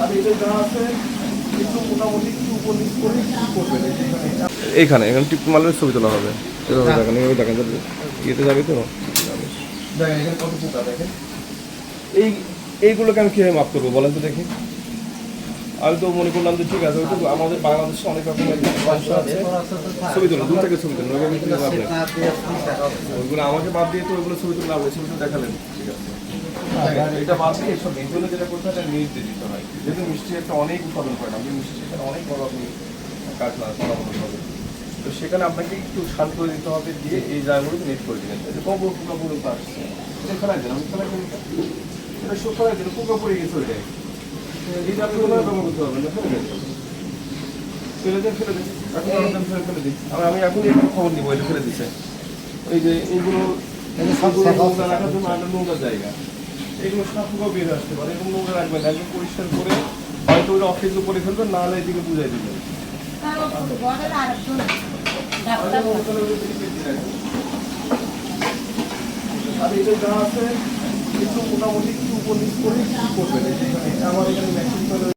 আর যা আছে একটু মোটামুটি একটু উপর নিচ করে করবেন এখানে। এইখানে এখানে টিপ মালের ছবি তোলা হবে। এভাবে দেখেন এভাবে দেখেন যাবে ইয়েতে যাবে তো? দেখেন এখানে কত পোকা দেখেন। এই এইগুলোকে আমি কীভাবে মাপ করব বলেন তো দেখি। আমি তো মনে করলাম যে ঠিক আছে ওই তো আমাদের বাংলাদেশে অনেক রকমের সমস্যা আছে। ছবি তুলুন দূর থেকে ছবি তুলুন ওইগুলো আমাকে বাদ দিয়ে তো ওইগুলো ছবি তুলে ছবি তো দেখালেন। ঠিক আছে। মিষ্টি একটা অনেক সেখানে বড় আপনি হবে তো সেখানে আপনাকে একটু করে দিতে হবে, দিয়ে এই জায়গাগুলোকে নেট করে দিলেন এটা এটা। এখন আমি এখনই একটা খবর দিব এটা ফেলে দিছে এই যে এইগুলো রাখার জন্য একটা নোংরা জায়গা এগুলো সাপগুলো বের আসতে পারে এরকম রাখবেন একদম পরিষ্কার করে হয়তো ওটা অফিস করে ফেলবেন না হলে এদিকে বুঝাই দিবেন আর এটা যা আছে একটু মোটামুটি কি উপর করে কি করবেন। আমার এখানে ম্যাক্সিমাম